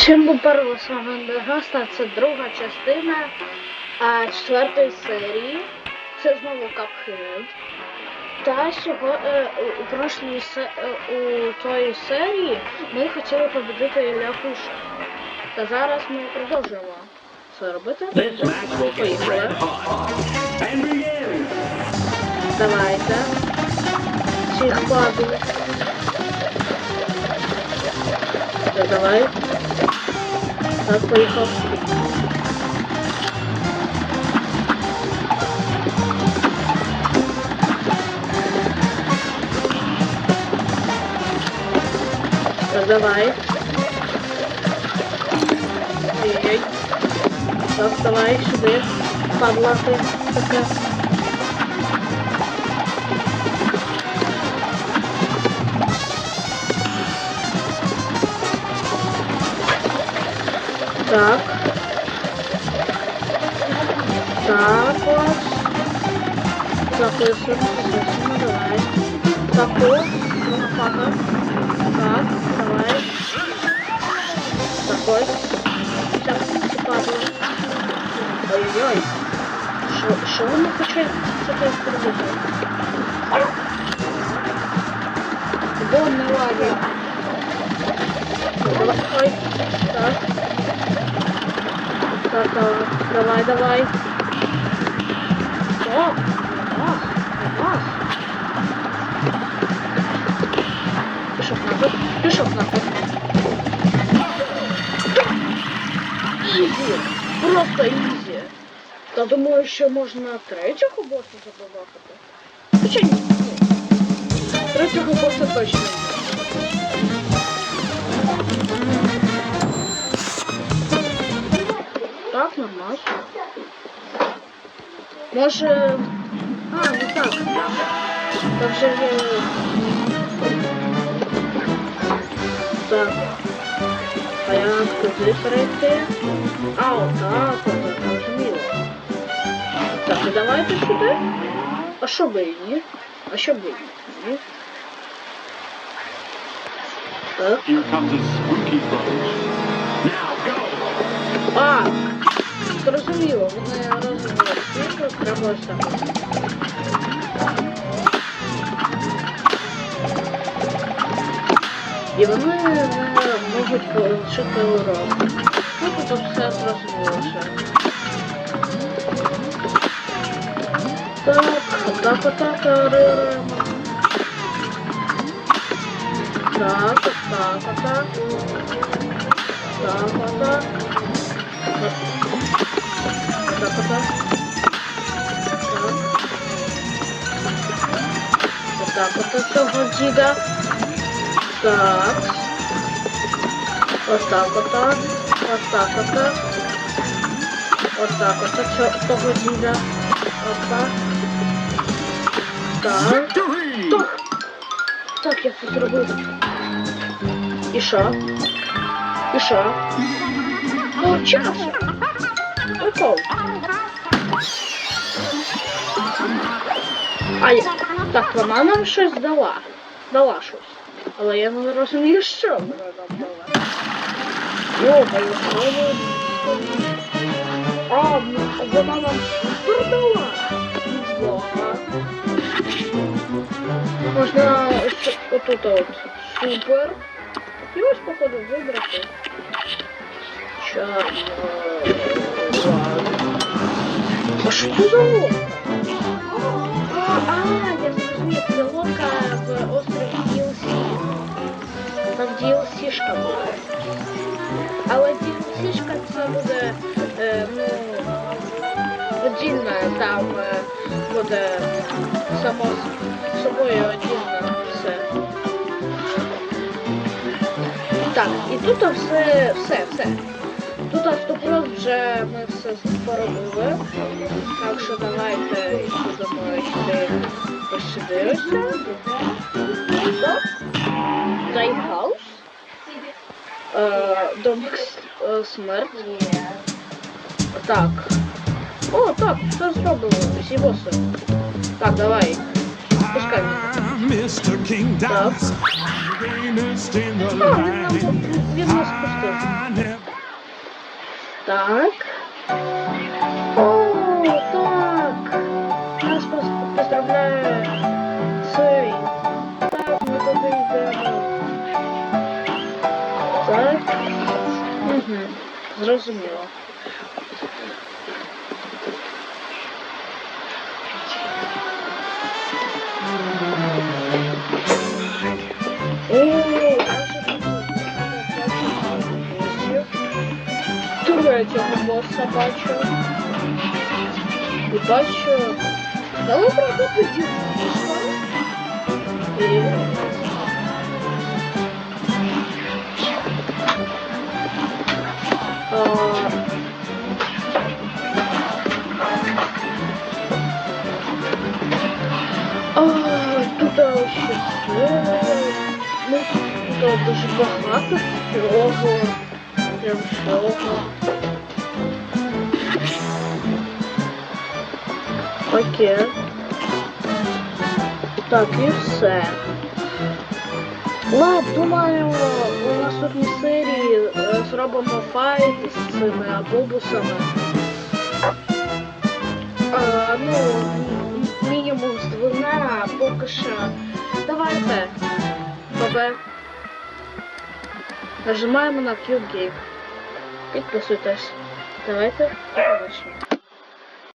З вами Андергаста, це друга частина а, четвертої серії. Це знову Cuphead. Та сього, е, у, прошлій се, е, у тої серії ми хотіли побудити Ляпуша. Та зараз ми продовжуємо це робити. Поїхали. Давайте. Всіх падали. Давай. Так, поїхав. Давай. Ой-ой-ой. Так, давай сюди. Падла ти така. Так. Так вот. Записуємо, записуємо, давай. Так вот. Папа. Так, давай. Такой. Сейчас, падло. Ой-ой-ой. Що, вони хочуть таке зробити? Не ладно. Давай, так. Так, так, давай, давай. О. Пішов нафиг, пішов нафиг. Ізі, просто ізі. Та думаю, що можна третього боса. Хоча ні, ні. Третього боса точно Так, нормально. Може... А, ну так. Так же є... Так. А як куди перейти? А, отак, отак, розуміло. Так, і давайте сюди. А що би і ні? А що би і ні? Так. Here comes a squeaky bunch. Now go! А, зрозуміло, вони розвивають світло, треба ось так. І вони не можуть полишити урок. Ну, тут все зрозуміло ще. Так, так, отак, реагуємо. Так, так, отак. Так, отак. Так, отак. Так. Отак от цього діда. Так. Отак отак. Отак отак. Отак от цього- того діда. Отак. Так. Victory! Так. Так, я це зробив. І що? І що? О, чаша! Прикол. А я... Так, вона нам щось дала. Дала щось. Але я не розумію, що вона нам дала. О, моє слово. А, ну, вона нам супер дала. Ага. Можна ось отут от супер. І ось, походу, вибрати. Чарно. А що це за лодка? А, а, я зрозумів, це лодка в острові DLC. Там DLC-шка буде. Але DLC-шка це буде, е, ну, отдільна, там е, буде само с- собою отдільно все. Так, і тут все, все, все. Тут автопрод вже ми все поробили. Так що давайте будемо йти ось сюди ось. Так. Тайгаус. Е, Домик с- е, смерті. Так. О, так, все зробили. Всі боси. Так, давай. Пускай мене. Mr. King Так. Dice, greatest in the А, він нам land. він нас пустив. Так. О, так. Нас поздравляє цей. Так, ми туди йдемо. Так. Угу. Зрозуміло. Третього боса бачу. І бачу. Але правда тоді вийшла. І... А... А, тут ще все. Ну, тут дуже багато всього. Прям всього. Окей. Так, і все. Ладно, думаю, у наступній серії е, зробимо файт з цими абубусами. А, ну, м- м- мінімум з двома, а поки що. Давайте. ПБ. Нажимаємо на Q Game. Підписуйтесь. Давайте. До побачення.